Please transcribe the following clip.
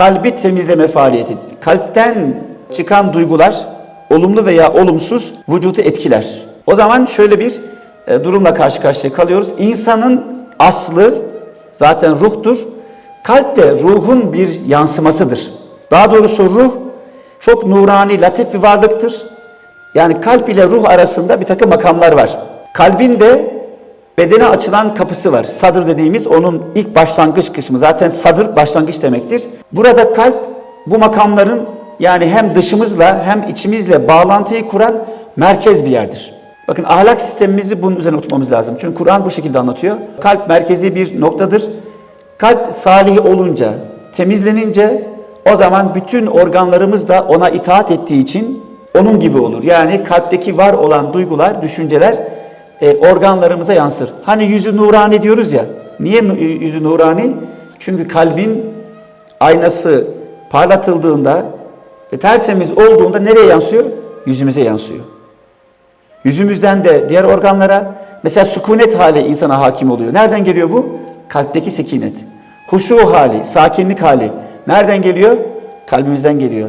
kalbi temizleme faaliyeti. Kalpten çıkan duygular olumlu veya olumsuz vücudu etkiler. O zaman şöyle bir e, durumla karşı karşıya kalıyoruz. İnsanın aslı zaten ruhtur. Kalp de ruhun bir yansımasıdır. Daha doğrusu ruh çok nurani, latif bir varlıktır. Yani kalp ile ruh arasında bir takım makamlar var. Kalbin de bedene açılan kapısı var. Sadır dediğimiz onun ilk başlangıç kısmı. Zaten sadır başlangıç demektir. Burada kalp bu makamların yani hem dışımızla hem içimizle bağlantıyı kuran merkez bir yerdir. Bakın ahlak sistemimizi bunun üzerine oturtmamız lazım. Çünkü Kur'an bu şekilde anlatıyor. Kalp merkezi bir noktadır. Kalp salih olunca, temizlenince o zaman bütün organlarımız da ona itaat ettiği için onun gibi olur. Yani kalpteki var olan duygular, düşünceler e, organlarımıza yansır. Hani yüzü nurani diyoruz ya. Niye nu- yüzü nurani? Çünkü kalbin aynası parlatıldığında ve tertemiz olduğunda nereye yansıyor? Yüzümüze yansıyor. Yüzümüzden de diğer organlara mesela sükunet hali insana hakim oluyor. Nereden geliyor bu? Kalpteki sekinet. Huşu hali, sakinlik hali. Nereden geliyor? Kalbimizden geliyor.